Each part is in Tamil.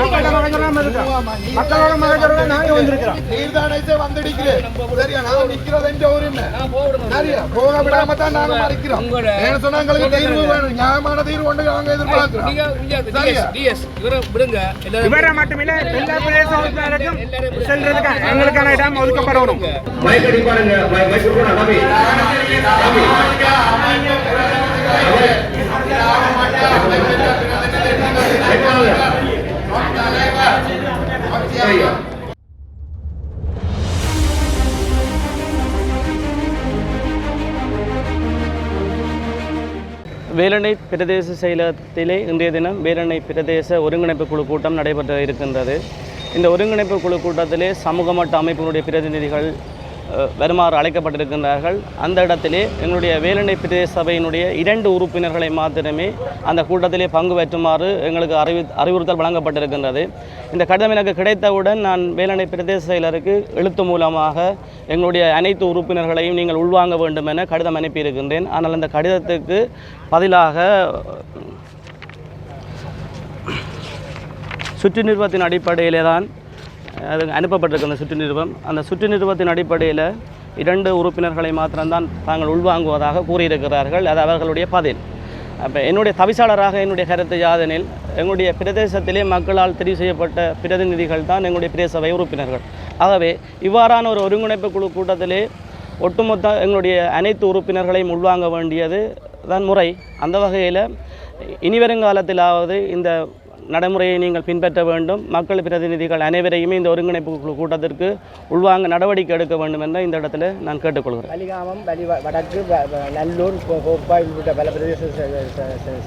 மக்கள்கிட்ட மகஜரம் இருக்கிறோம் மக்களோட மகஜரம் நாங்க வந்திருக்கிறோம் நீர்தானே வந்திருக்கிறேன் சரியா நான் சரியா போக விடாம தான் நாங்க மறைக்கிறோம் ஏன்னு சொன்னா எங்களுக்கு தீர்வு வேணும் நியாயமான தீர்வு நாங்க எதிர்பார்க்கிறோம் சரியா இவரை மட்டுமில்ல எல்லா செல்றதுக்கு எங்களுக்கான இடம் ஒதுக்கப்படணும் வேலணை பிரதேச செயலகத்திலே இன்றைய தினம் வேலணை பிரதேச ஒருங்கிணைப்பு குழு கூட்டம் நடைபெற்ற இருக்கின்றது. இந்த ஒருங்கிணைப்பு குழு கூட்டத்திலே சமூக மட்ட அமைப்பினுடைய பிரதிநிதிகள் வருமாறு அழைக்கப்பட்டிருக்கின்றார்கள். அந்த இடத்திலே எங்களுடைய வேலணை பிரதேச சபையினுடைய இரண்டு உறுப்பினர்களை மாத்திரமே அந்த கூட்டத்திலே பங்கு பெற்றுமாறு எங்களுக்கு அறிவி அறிவுறுத்தல் வழங்கப்பட்டிருக்கின்றது. இந்த கடிதம் எனக்கு கிடைத்தவுடன் நான் வேலணை பிரதேச செயலருக்கு எழுத்து மூலமாக எங்களுடைய அனைத்து உறுப்பினர்களையும் நீங்கள் உள்வாங்க வேண்டும் என கடிதம் அனுப்பியிருக்கின்றேன். ஆனால் அந்த கடிதத்துக்கு பதிலாக சுற்று நிறுவத்தின் அடிப்படையிலே தான் அது அனுப்பப்பட்டிருக்கு அந்த சுற்று நிறுவம் அந்த சுற்று நிறுவத்தின் அடிப்படையில் இரண்டு உறுப்பினர்களை மாத்திரம்தான் தாங்கள் உள்வாங்குவதாக கூறியிருக்கிறார்கள். அது அவர்களுடைய பதில். அப்போ என்னுடைய தவிசாளராக என்னுடைய கருத்து யாதெனில் எங்களுடைய பிரதேசத்திலே மக்களால் தெரிவு செய்யப்பட்ட பிரதிநிதிகள் தான் எங்களுடைய பிரதேசவை உறுப்பினர்கள். ஆகவே இவ்வாறான ஒரு ஒருங்கிணைப்பு குழு கூட்டத்திலே ஒட்டுமொத்த எங்களுடைய அனைத்து உறுப்பினர்களையும் உள்வாங்க வேண்டியது தான் முறை. அந்த வகையில் இனிவருங்காலத்திலாவது இந்த நடைமுறையை நீங்கள் பின்பற்ற வேண்டும். மக்கள் பிரதிநிதிகள் அனைவரையுமே இந்த ஒருங்கிணைப்பு குழு கூட்டத்திற்கு உள்வாங்க நடவடிக்கை எடுக்க வேண்டும் என்ற இந்த இடத்துல நான் கேட்டுக்கொள்கிறேன். வலிகாமம் வலி வ- வடக்கு நல்லூர் கோ- கோப்பாய் உள்ளிட்ட பல பிரதேச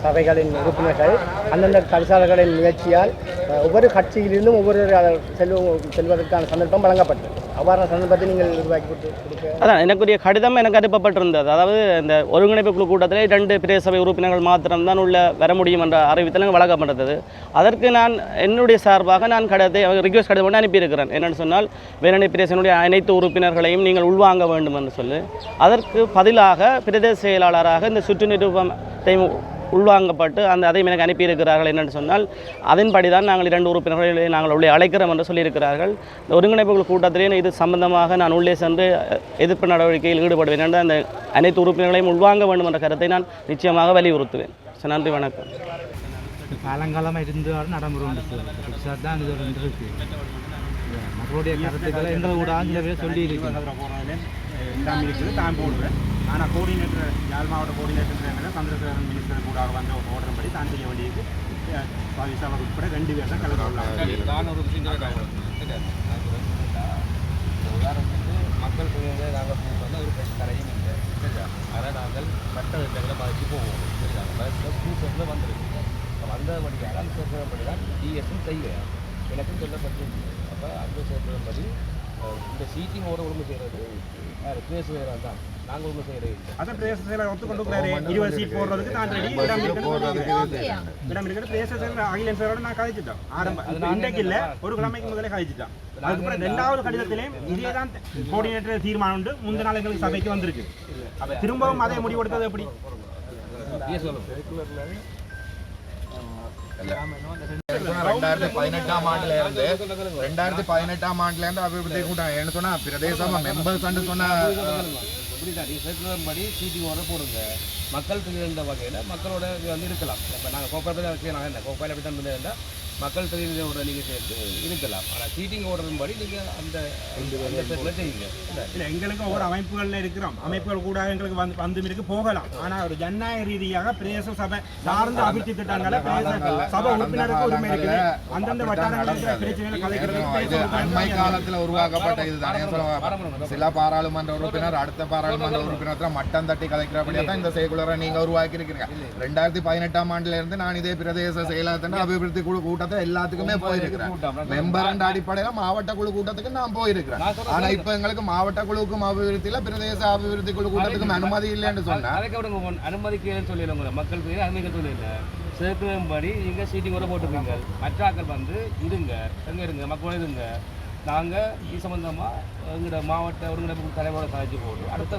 சபைகளின் உறுப்பினர்கள் அந்தந்த கரிசாலர்களின் முயற்சியால் ஒவ்வொரு கட்சியிலிருந்தும் ஒவ்வொரு செல்வ செல்வதற்கான சந்தர்ப்பம் வழங்கப்பட்டது. அவ்வாறு சந்தர்ப்பத்தை நீங்கள் உருவாக்கி கொடுத்து அதான் எனக்குரிய கடிதம் எனக்கு அனுப்பப்பட்டிருந்தது. அதாவது இந்த ஒருங்கிணைப்பு குழு கூட்டத்திலே ரெண்டு பிரதேச சபை உறுப்பினர்கள் மாத்திரம்தான் உள்ள வர முடியும் என்ற அறிவித்தல் எனக்கு வழங்கப்பட்டது அதற்கு நான் என்னுடைய சார்பாக நான் கடிதத்தை ரிக்வெஸ்ட் கடிதம் கொண்டு அனுப்பியிருக்கிறேன். என்னென்னு சொன்னால் வேலணை பிரதேசனுடைய அனைத்து உறுப்பினர்களையும் நீங்கள் உள்வாங்க வேண்டும் என்று சொல்லி. அதற்கு பதிலாக பிரதேச செயலாளராக இந்த சுற்று நிரூபத்தை உள்வாங்கப்பட்டு அந்த அதையும் எனக்கு அனுப்பியிருக்கிறார்கள் என்னென்னு சொன்னால் அதன்படி தான் நாங்கள் இரண்டு உறுப்பினர்களை நாங்கள் உள்ளே அழைக்கிறோம் என்று சொல்லியிருக்கிறார்கள். இந்த ஒருங்கிணைப்பு கூட்டத்திலேயே இது சம்பந்தமாக நான் உள்ளே சென்று எதிர்ப்பு நடவடிக்கையில் ஈடுபடுவேன் என்று அந்த அனைத்து உறுப்பினர்களையும் உள்வாங்க வேண்டும் என்ற கருத்தை நான் நிச்சயமாக வலியுறுத்துவேன். நன்றி வணக்கம். காலங்காலமாக இருந்து நடைமுறை தான் இது இருக்கு மக்களுடைய கருத்துக்களை எங்களை கூட சொல்லி இருக்கு இடம் இருக்குது தான் போடுவேன் ஆனால் கோஆர்டினேட்டர் யாழ் மாவட்ட கோஆர்டினேட்டர் சந்திரசேகரன் மினிஸ்டர் கூட வந்து ஓடுறபடி தான் செய்ய வேண்டியது பாவிஸ் அவர் உட்பட ரெண்டு பேர் தான் கலந்து கொள்ளாங்க உதாரணத்துக்கு மக்கள் தொகையை நாங்கள் வந்து ஒரு பெண் கரையும் இல்லை. சரியா அதை நாங்கள் மற்ற இடங்களை பாதிச்சு போவோம். சரியா பஸ்ஸில் பூசத்தில் வந்துருக்கு இப்போ வந்த வழி அந்த சேர்க்கிறபடி தான் டிஎஸ்ஸும் செய்வேன் எனக்கும் சொல்லப்பட்டிருக்கு. அப்போ அந்த சேர்க்கிறபடி இந்த சீட்டிங் ஓட ஒழுங்கு செய்கிறது யார் பேசுகிறார் தான். நாங்கள் செய்கிறது அதான் பிரதேச செயலர் ஒத்துக்கொண்டு இருபது சீட் போடுறதுக்கு தான் ரெடி இடம் இருக்கிற அகிலன் சாரோட நான் கதைச்சிட்டோம் ஆரம்பம் இப்ப இன்றைக்கு இல்லை. ஒரு கிழமைக்கு முதலே கதைச்சிட்டோம் அதுக்கப்புறம் ரெண்டாவது கடிதத்திலையும் இதே தான் கோஆர்டினேட்டர் தீர்மானம் உண்டு. முந்தின நாள் எங்களுக்கு சபைக்கு வந்திருக்கு. அப்போ திரும்பவும் அதே முடிவெடுத்தது எப்படி? ரெண்டாயிரத்தி பதினெட்டாம் ஆண்டுல இருந்து ரெண்டாயிரத்தி பதினெட்டாம் ஆண்டுல இருந்து அபிவிருத்தி கூட்டம் என்ன சொன்னா பிரதேசமா மெம்பர்ஸ் சொன்னா புரியுதா? நீ சேர்க்கிறபடி வர போடுங்க. மக்கள் இருந்த வகையில் மக்களோட இது வந்து இருக்கலாம். இப்போ நாங்கள் கோப்பாயில் தான் நாங்கள் என்ன? கோப்பாயில் அப்படி தான் இருந்தால் மக்கள் தெரிஞ்சோட நீங்கள் சேர்த்து இருக்கலாம். ஆனால் சீட்டிங் ஓடுறதுபடி நீங்கள் அந்த செய்யுங்க. இல்லை எங்களுக்கு ஒவ்வொரு அமைப்புகள்ல இருக்கிறோம். அமைப்புகள் கூட எங்களுக்கு வந்து வந்து இருக்கு போகலாம். ஆனா ஒரு ஜனநாயக ரீதியாக பிரதேச சபை சார்ந்த அபிவிருத்தி திட்டங்களை பிரதேச சபை உறுப்பினருக்கு உரிமை இருக்குது அந்தந்த வட்டாரங்களில் பிரச்சனைகளை இது பிரதேச அண்மை காலத்துல உருவாக்கப்பட்ட இதுதானே சொல்லுவாங்க சில பாராளுமன்ற உறுப்பினர் அடுத்த பாராளுமன்ற உறுப்பினர் மட்டம் தட்டி கலைக்கிறபடியா தான் இந்த செயக்குலரை நீங்க உருவாக்கி இருக்கிறீங்க ரெண்டாயிரத்தி பதினெட்டாம் ஆண்டுல இருந்து நான் இதே பிரதேச செயலகத்தின் அபிவிருத்தி குழு கூட்டத்தை எல்லாத்துக்குமே போயிருக்கிறேன். மெம்பர் அடிப்படையில மாவட்ட குழு கூட்டத்துக்கு நான் போயிருக்கிறேன். ஆனா இப்ப எங்களுக்கு மாவட்ட குழுவுக்கும் அபிவிருத்தியில பிரதேச அபிவிருத்தி குழு கூட்டத்துக்கும் அனுமதி இல்லைன்னு சொன்னா அதுக்கு அனுமதிக்கிறேன்னு சொல்லிடுங்க மக்கள் பேர் அனுமதிக்க சொல்லிடுங்க. சேர்க்கிறபடி நீங்கள் சீட்டிங் கூட போட்டுருப்பீங்க மற்ற ஆட்கள் வந்து இருங்க எங்கே இருங்க மக்களோட இருங்க நாங்கள் இது சம்மந்தமாக எங்களோட மாவட்ட ஒருங்கிணைப்பு தலைவரோட கலைச்சு போட்டு அடுத்த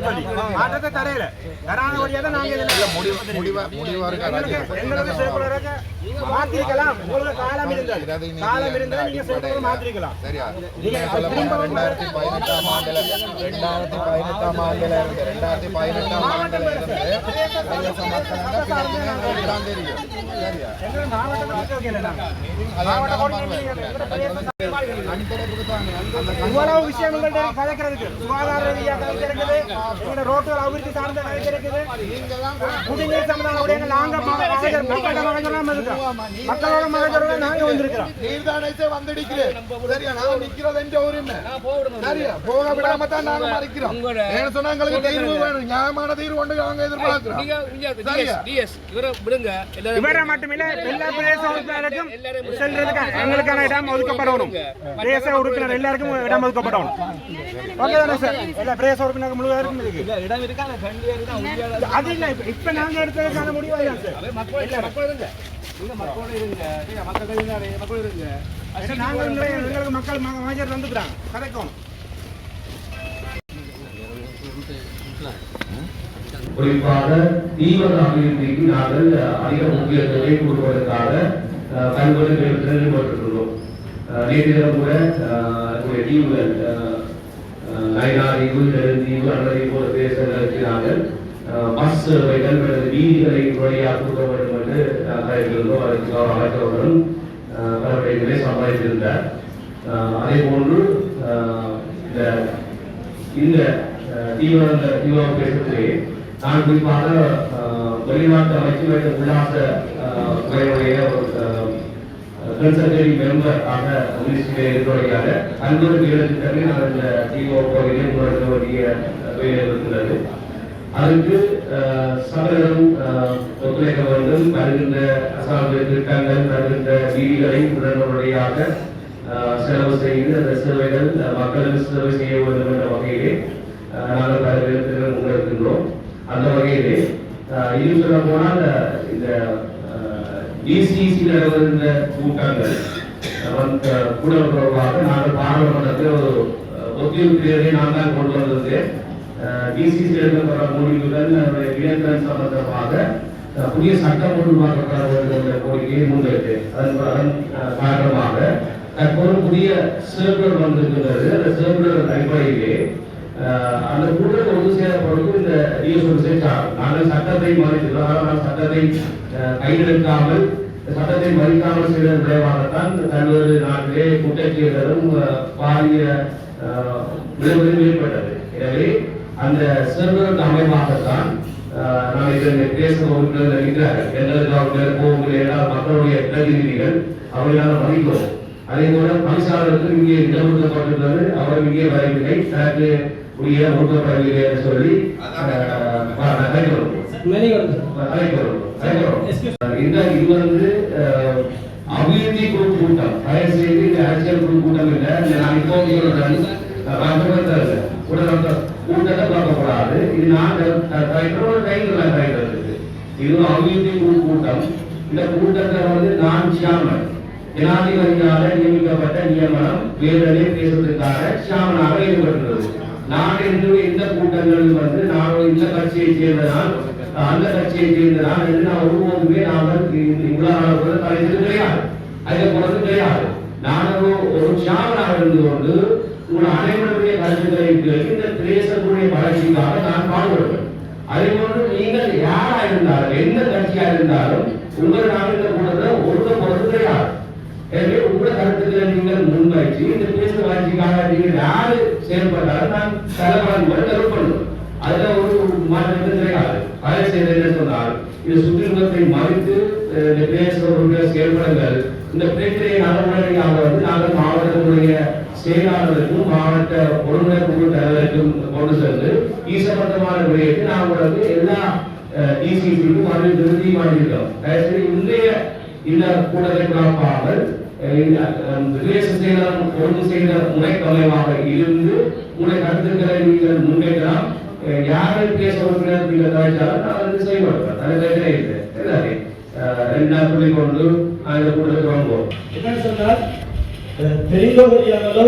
சொல்லி மாற்றத்தை தரையில. தராத வழியா தான் நாங்க எங்களுக்கு மாத்திருக்கலாம். உங்களுக்கு காலம் நீங்க காலம் இருந்தால் நீங்க circular மாத்திருக்கலாம். ரெண்டாயிரத்தி பதினெட்டாம் ஆண்டுல ரெண்டாயிரத்தி பதினெட்டாம் ஆண்டுல இருந்து ரெண்டாயிரத்தி பதினெட்டாம் ஆண்டுல இவ்வளவு விஷயம் உங்கள்ட்ட கதைக்கிறதுக்கு சுகாதார ரீதியா கதைக்கிறது எங்களோட ரோட்டுகள் அபிவிருத்தி சார்ந்த கதைக்கிறது குடிநீர் சம்பந்தமான விடயங்கள் நாங்க ம- மகஜர் மக்களோட மகஜரெல்லாம் இருக்கோம் மக்களோட மகஜரோட நாங்க வந்திருக்கிறோம். நீர்தானத்தை வந்தடிக்கிறேன் சரியா நான் நிக்கிறது என்ற உரிமை சரியா போக விடாம தான் நாங்க மறைக்கிறோம். ஏன்னு சொன்னா எங்களுக்கு தீர்வு வேணும். நியாயமான தீர்வு ஒன்று நாங்க எதிர்பார்க்கிறோம் சரியா? இவரை மட்டுமில்ல எல்லா பிரதேச உறுப்பினருக்கும் செல்றதுக்கு எங்களுக்கான இடம் ஒதுக்கப்படணும். பிரதேச உறுப்பினர் எல்லாருக்கும் இடம் ஒதுக்கப்படணும். ஓகே தானே சார் எல்லா பிரதேச இருக்கு. இடம் இருக்கா? தான் உண்மையால அது இல்ல இப்ப- இப்ப நாங்க எடுத்ததுக்கான முடிவு அதுதான் சார் எங்களை- எங்களுக்கு மக்கள் ம- மகஜர் வந்துக்கிறாங்க. கதைக்கணும் குறிப்பாக தீவிர அபிவிருத்திக்கு நாங்கள் அதிக முக்கியத்துவத்தை கொடுப்பதற்காக அஹ், பல்வேறு செயல்பட்டுள்ளோம் ஈடுபட்டிருக்கிறோம் நேற்று கூட தீவுகள் அஹ், அஹ், நயினாதீவு நெடுந்தீவு நாங்கள் பஸ் சேவைகள் அல்லது வீதிகளை வழியாக கொடுக்க வேண்டும் என்று அஹ், அதற்கு சம்பாதித்திருந்தார் அதே போன்று இந்த தீவிர தீவிர பேசத்திலே நான் குறிப்பாக வெளிநாட்டு அமைச்சு வைத்த உல்லாச துறையுடைய ஒரு கன்சல்டரி மெம்பர் ஆக மினிஸ்ட்ரியில் இருக்கிறவர்களாக பல்வேறு வீரத்திட்டங்களை நான் இந்த டிஓ கோவிலே முன்னெடுக்க வேண்டிய வேலை இருக்கிறது அதுக்கு அஹ், ஒத்துழைக்க வேண்டும் வருகின்ற அசாமிய திட்டங்கள் வருகின்ற வீதிகளை உடனடியாக செலவு செய்து அந்த சேவைகள் மக்களுக்கு சேவை செய்ய வேண்டும் என்ற வகையிலே நாங்கள் பல்வேறு விதத்தில் உங்களுக்கு அந்த வகையிலே இது சொல்ல போனால் இந்த டிசிசியில் இருந்த கூட்டங்கள் கூட தொடர்பாக நாங்கள் பாராளுமன்றத்தில் ஒரு அஹ், நான் தான் கொண்டு வந்திருந்தேன். டிசிசி எடுக்கப்பட்ட முடிவுகள் இளைஞர்கள் சம்பந்தமாக புதிய சட்டம் உருவாக்கப்பட வேண்டும் என்ற கோரிக்கையை முன்வைத்து அதன் அதன் காரணமாக தற்போது புதிய சர்க்குலர் வந்திருக்கிறது அந்த சர்க்குலர் அடிப்படையிலே அந்த கூட்டத்தை ஒன்று சேரப்படுவது இந்த டிஎஸ்ஓ சேர்த்தார் நாங்கள் சட்டத்தை மதிக்கிறோம் ஆனால் சட்டத்தை கையெழுக்காமல் சட்டத்தை மதிக்காமல் செய்த விளைவாகத்தான் பல்வேறு நாட்டிலே குற்றச்செயல்களும் பாரிய விளைவுகளும் ஏற்பட்டது. எனவே அந்த சர்வருக்கு அமைப்பாகத்தான் நான் இதில் பேச உறுப்பினர் இருக்கிறார்கள் எங்களுக்கு அவர்கள் போகக்கூடிய மக்களுடைய பிரதிநிதிகள் அவர்களால் மதிக்கிறோம் அதே போல பணிசாளருக்கு இங்கே இடம் ஒதுக்கப்பட்டுள்ளது அவர் இங்கே வரவில்லை. தனக்கு உரிய ஒதுக்கப்படவில்லை என்று சொல்லி அழைக்கிறோம் இது வந்து அபிவிருத்தி குழு கூட்டம். தயவு செய்து இந்த அரசியல் குழு கூட்டம் இல்லை. இந்த நான் இப்போ கூட்டத்தை பார்க்கக்கூடாது இது நான் தலைக்கிறதுக்கு இது அபிவிருத்தி குழு கூட்டம். இந்த கூட்டத்தை வந்து நான் சியாமன் ஜனாதிபதியால நியமிக்கப்பட்ட நியமனம் வேதனை பேசுவதற்காக சியாமனாக ஈடுபட்டுள்ளது நான் என்று எந்த கூட்டங்களில் வந்து நான் இந்த கட்சியை சேர்ந்ததான் அந்த கட்சியை சேர்ந்ததான் என்று நான் ஒருபோதுமே நான் இவ்வளவு தலைச்சது கிடையாது. அதை போனது கிடையாது. நான் ஒரு ஒரு இருந்து கொண்டு உங்கள் அனைவருடைய கருத்துக்களை கேட்டு இந்த தேசத்துடைய வளர்ச்சிக்காக நான் பாடுபடுவேன். அதே போன்று நீங்கள் யாரா இருந்தாலும் எந்த கட்சியா இருந்தாலும் உங்கள் நாட்டில் கூட்டத்தில் ஒழுங்க பொறுத்து கிடையாது. எனவே உங்கள் கருத்துக்களை நீங்கள் முன்வைச்சு இந்த பேச வளர்ச்சிக்காக நீங்கள் யாரு செயல்பட்டாலும் நான் தலைவர்கள் கருப்பணும் அதுல ஒரு மாற்றம் கிடையாது பல செய்த என்ன சொன்னால் இது சுற்றுலத்தை மறித்து அஹ், இந்த இந்த பிரச்சனையை நடைமுறையாக வந்து நாங்கள் மாவட்டத்தினுடைய செயலாளருக்கும் மாவட்ட ஒருங்கிணைப்பு குழு தலைவருக்கும் கொண்டு சென்று ஈசப்பட்டமான விடயத்தை நாங்கள் வந்து எல்லா டிசிபிக்கும் அறிவித்து தீர்மானிக்கிறோம் தயவுசெய்து இன்றைய இந்த கூட்டத்தை காப்பாமல் விதேச செயலர் ஒழுங்கு செய்த முறைக்கமைவாக இருந்து உங்களுடைய கருத்துக்களை நீங்கள் முன்வைக்கலாம். யாரை பேச உறுப்பினர் அப்படிங்கிற காய்ச்சாலும் நான் வந்து செய்ய அது பிரச்சனை இல்லை. எல்லாமே ரெண்டு நாள் சொல்லி கொண்டு அந்த கூட்டத்துக்கு வாங்குவோம் என்னன்னு சொன்னால் அஹ், தெரிந்தோ தெரியாமலோ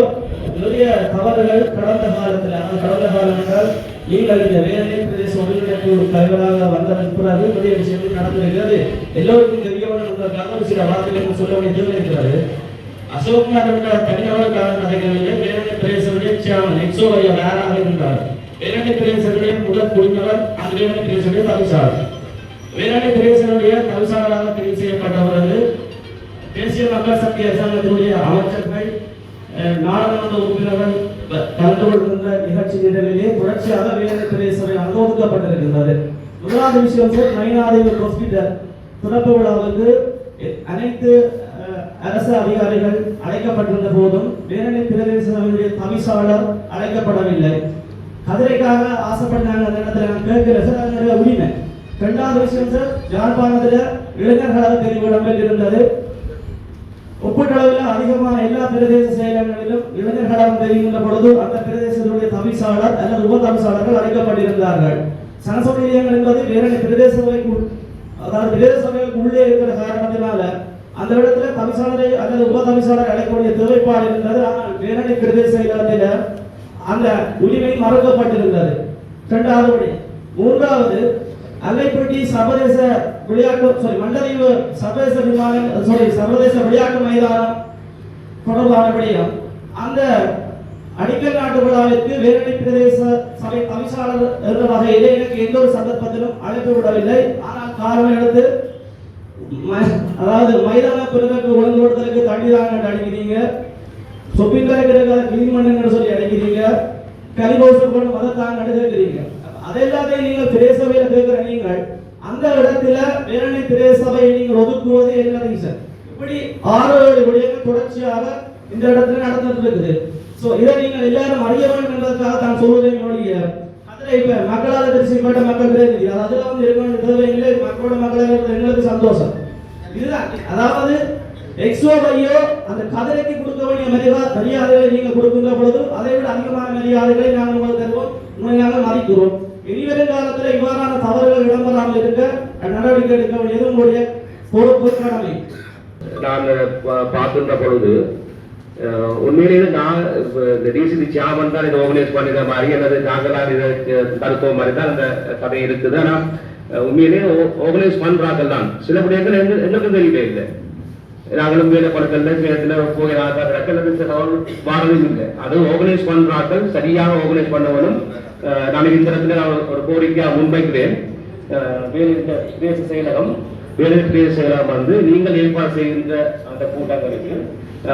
நிறைய தவறுகள் கடந்த காலத்தில் கடந்த காலம் என்றால் நீங்கள் இந்த வேலை பிரதேச ஒருங்கிணைப்பு தலைவராக வந்ததன் பிறகு பெரிய விஷயங்கள் நடந்திருக்கிறது. எல்லோருக்கும் தெரிய வேண்டும் என்பதற்காக சில வார்த்தைகள் சொல்ல வேண்டியது இருக்கிறது. அசோக் நாராயண தனிநபர் கதைகளிலே வேலை பிரதேசனுடைய சேர்மன் எக்ஸோ ஐயா யாராக இருந்தார் வேலை பிரதேசனுடைய முதல் குடிமகன் அந்த வேலை பிரதேசனுடைய தவிசார் வேளாண் பிரதேசனுடைய தவிசாராக தெரிவு செய்யப்பட்டவர்கள் தேசிய மக்கள் சக்தி அரசாங்கத்தினுடைய அமைச்சர்கள் நாடாளுமன்ற உறுப்பினர்கள் கலந்து கொள்கின்ற நிகழ்ச்சி நிரலிலே தொடர்ச்சியாக வேளாண் சபை அனுமதிக்கப்பட்டிருக்கின்றது. முதலாவது விஷயம் சார் நயினாதேவி ஹாஸ்பிட்டல் திறப்பு விழாவுக்கு எ- அனைத்து அஹ், அரசு அதிகாரிகள் அழைக்கப்பட்டிருந்த போதும் வேலனை பிரதேச சபையுடைய தவிசாளர் அழைக்கப்படவில்லை. கதிரைக்காக ஆசைப்பட்டாங்க அந்த இடத்துல. நான் கேட்கிற சார் அதனுடைய உரிமை. ரெண்டாவது விஷயம் சார் யாழ்ப்பாணத்தில் இளைஞர்களாக தெரிவிடங்கள் இருந்தது ஒப்பீட்டளவில் அதிகமான எல்லா பிரதேச செயலகங்களிலும் இளைஞர்களாக தெரிகின்ற பொழுது அந்த பிரதேசத்துடைய தவிசாளர் அல்லது உப தவிசாளர்கள் அழைக்கப்பட்டிருந்தார்கள் சனசபை நிலையங்கள் என்பது வேறு பிரதேச சபைக்கு அதாவது பிரதேச சபைகளுக்கு உள்ளே இருக்கிற காரணத்தினால அந்த இடத்துல தவிசாளரை அல்லது உப தவிசாளர் அழைக்கக்கூடிய தேவைப்பாடு இருந்தது. ஆனால் வேரணி பிரதேச செயலகத்தில் அந்த உரிமை மறுக்கப்பட்டிருந்தது. இரண்டாவது மூன்றாவது அல்லைப்பட்டி சர்வதேச விளையாட்டு சாரி மண்டலீவு சர்வதேச விமான சாரி சர்வதேச விளையாட்டு மைதானம் தொடர்பான அந்த அடிக்கல் நாட்டு விழாவிற்கு வேரணி பிரதேச சபை தவிசாளர் என்ற வகையிலே எனக்கு எந்த ஒரு சந்தர்ப்பத்திலும் அழைப்பு விடவில்லை. ஆனால் காரணம் எடுத்து ம- அதாவது மைதான பெருமைக்கு ஒழுங்குபடுத்தலுக்கு தண்ணீர் அழைக்கிறீங்க. அடிக்கிறீங்க சொப்பிங் கிளீன் பண்ணுங்கன்னு சொல்லி அழைக்கிறீங்க. கலிபோசம் கொண்டு மதத்தாங்க கேட்கிறீங்க. அதை எல்லாத்தையும் நீங்கள் பிரேசபையில கேட்கிற நீங்கள் அந்த இடத்துல வேரணி சபையை நீங்கள் ஒதுக்குவது எல்லாத்தையும் சார். இப்படி ஆறு ஏழு விடயங்கள் தொடர்ச்சியாக இந்த இடத்துல நடந்துட்டு இருக்குது ஸோ இதை நீங்கள் எல்லாரும் அறிய வேண்டும் என்பதற்காக தான் சொல்வதை என்னுடைய அதில் இப்போ மக்களால் தெரிவிக்கப்பட்ட மக்கள் பிரதிநிதி. அது வந்து இருக்க வேண்டிய மக்களோட மக்களாக இருக்கிறது. எங்களுக்கு சந்தோஷம். இதுதான். அதாவது எக்ஸோவையோ அந்த கதிரைக்கு கொடுக்க வேண்டிய மரியாதை மரியாதைகளை நீங்கள் கொடுக்கின்ற பொழுது அதை விட அதிகமான மரியாதைகளை நாங்கள் உங்களுக்கு தருவோம். உங்களை நாங்கள் மதிக்கிறோம். இனிவரும் காலத்தில் இவ்வாறான தவறுகள் இடம்பெறாமல் இருக்க நடவடிக்கை எடுக்க வேண்டியது உங்களுடைய பொறுப்பு கடமை. நான் பா- பொழுது அஹ், உண்மையிலேயே நான் இந்த டிசிபி சாமன் தான் இதை ஓர்கனைஸ் பண்ணின மாதிரி அல்லது நாங்கள் தான் இதை அஹ், தடுத்தோம் மாதிரி தான் அந்த கதை இருக்குது. ஆனால் அஹ், உண்மையிலேயே ஆர்கனைஸ் பண்றார்கள் தான். சில விடயங்கள் எங்க- எங்களுக்கும் தெரியவே இல்லை. நாங்களும் வேலை படத்துல சேத்துல போய் வாரதும் இல்லை. அது ஆர்கனைஸ் பண்றார்கள் சரியாக ஆர்கனைஸ் பண்ணவனும் நான் இந்த இடத்துல நான் ஒரு கோரிக்கையாக முன்வைக்கிறேன். வேலை பிரதேச செயலகம் வேலை பிரதேச செயலகம் வந்து நீங்கள் ஏற்பாடு செய்கின்ற அந்த கூட்டங்களுக்கு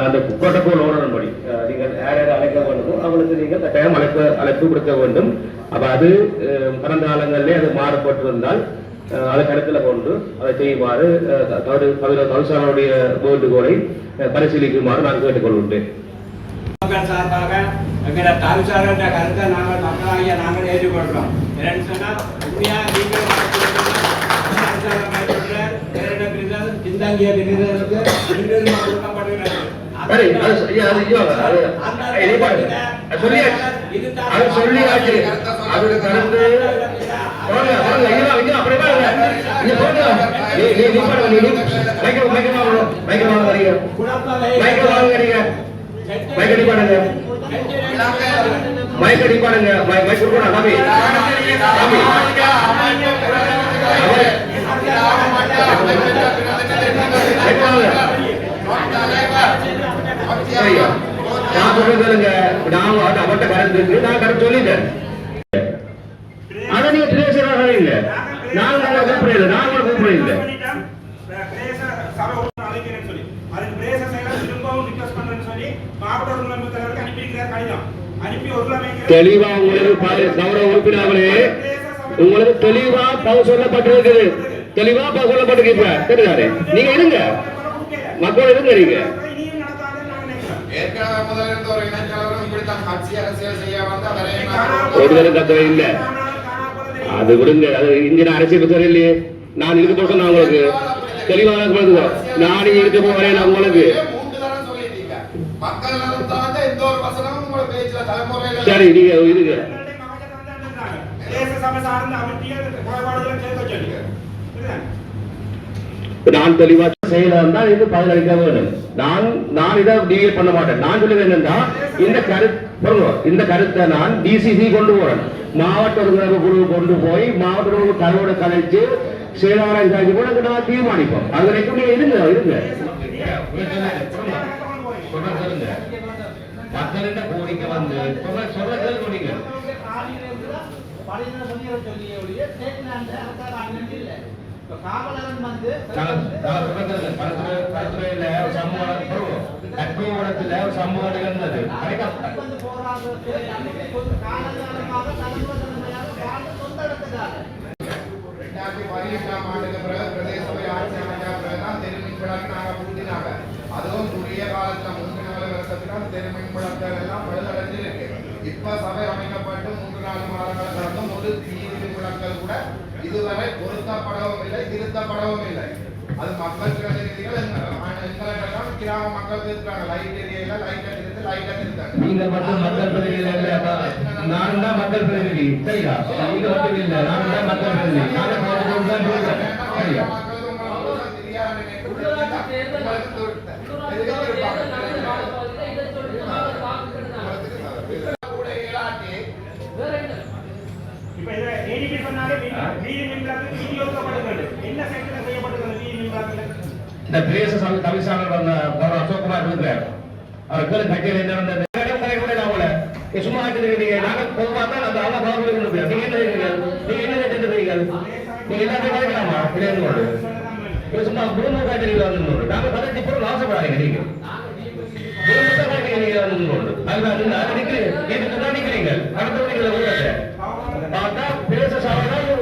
அந்த புரோட்டோகால் ஓடன்படி நீங்கள் யார் யார் அழைக்க வேண்டுமோ அவளுக்கு நீங்கள் கட்டாயம் அழைப்பு அழைப்பு கொடுக்க வேண்டும். அப்போ அது கடந்த காலங்களிலே அது மாறுபட்டிருந்தால் அதை கருத்தில் கொண்டு அதை செய்யுமாறு அஹ், தவறு தவிர தவிசாளருடைய வேண்டுகோளை பரிசீலிக்குமாறு நான் கேட்டுக்கொள்கின்றேன். சார்பாக எங்களை தவிசாளர்கிட்ட கருத்தை நாங்கள் மக்களாகிய நாங்கள் ஏற்றுக்கொள்கிறோம் என்னன்னு சொன்னால் உண்மையாக நீங்கள் பின்தங்கிய முன்னுரிமை கொடுக்கப்படுகிறது சரி, ச- அடி பாருங்க. மைக் அடி பாருங்க. மை- மைக் கொடுக்கணும், தம்பி. தம்பி. நான் சொல்லுங்க நான் அவட்ட- அவட்ட இருக்கு. நான் கருத்து சொல்லிட்டேன். அதை நீங்க பேசுறா இல்ல நான் உங்களை கூப்பிடுறது நான் உங்களை கூப்பிடுறது பண்ணிட்டேன். பிரதேச சபை உறுப்பினர் அழைக்கிறேன்னு சொல்லி. அதுக்கு பிரதேச செயலர் திரும்பவும் request பண்றேன்னு சொல்லி மாவட்ட ஒருங்கிணைப்பு தலைவருக்கு அனுப்பியிருக்கிறார் கடிதம். அனுப்பி ஒருங்கிணைக்கிறார். தெளிவா உங்களுக்கு கௌரவ உறுப்பினர்களே உங்களுக்கு தெளிவா பதில் சொல்லப்பட்டிருக்குது. தெளிவா பதில் சொல்லப்பட்டிருக்கு இப்ப. தெரியாது நீங்க இருங்க. மக்கள் இருங்க நீங்க. அது விடுங்க. அது இந்திய அரசியல் பத்தி இல்லையே நான் இருக்க நான் உங்களுக்கு. உங்களுக்கு நான் இருக்க போறேன் உங்களுக்கு. சரி நீங்க இருங்க? நான் தெளிவா செயலர் தான் இது பதிலளிக்க வேண்டும் நான் நான் இதை டீல் பண்ண மாட்டேன் நான் சொல்லுவேன் என்னன்னா இந்த கருத்து இந்த கருத்தை நான் டிசிசி கொண்டு போறேன் மாவட்ட ஒருங்கிணைப்பு குழு கொண்டு போய் மாவட்ட ஒருங்கிணைப்பு தலைவோட கலைச்சு செயலாளர் கூட நான் தீர்மானிப்போம் அது வரைக்கும் நீங்க இருங்க இருங்க மக்களின் கோரிக்கை வந்து சொல்ல சொல்ல கேள்வி நீங்க சம்பவம் நிகழ்ந்தது ரெண்டாயிரத்தி பதினெட்டாம் ஆண்டுக்கு பிறகு பிரதேச ஆட்சி அமைச்சா பிறகுதான் தெருமின் நாங்க அதுவும் குறுகிய தெருமின் விளக்குகள் எல்லாம் பழுதடைஞ்சு இருக்கு. இப்ப சபை அமைக்கப்பட்டு மூன்று நாலு மாதங்கள் கடந்தும் ஒரு தீர்வு விளக்குகள் கூட இதுவரை பொருத்தப்படவும் இல்லை திருத்தப்படவும் இல்லை. அது மக்கள் பிரதிநிதிகள் எங்களெல்லாம் கிராம மக்கள் இருக்காங்க லைட் ஏரியால லைட்டை திருத்து லைட்டை திருத்தாங்க நீங்க மட்டும் மக்கள் பிரதிநிதி நான் தான் மக்கள் பிரதிநிதி. சரியா? நீங்க மட்டும் இல்ல. நான் தான் மக்கள் பிரதிநிதி. நாங்க பார்த்துட்டு தான் சரியா? இப்ப இந்த பிரதேச சபை தவிசாளர் வந்த கௌரவ அசோக்குமார் இருக்கிறார் அவர் கேள்வி கட்சியில் என்ன வந்தது? சும்மா ஆக்கிருக்கீங்க நாங்க? பொதுவாக தான் அந்த ஆளை பாபு நீங்க என்ன நீங்க என்ன செஞ்சுருக்கீங்க நீங்க எல்லாத்தையும் கிடைக்கலாமா கிடையாது சும்மா குடும்ப காய்ச்சல் வந்து நாங்க பதினஞ்சு பொருள் ஆசைப்படாதீங்க நீங்க. நிக்கிறீங்க? பார்த்தா பேச பேச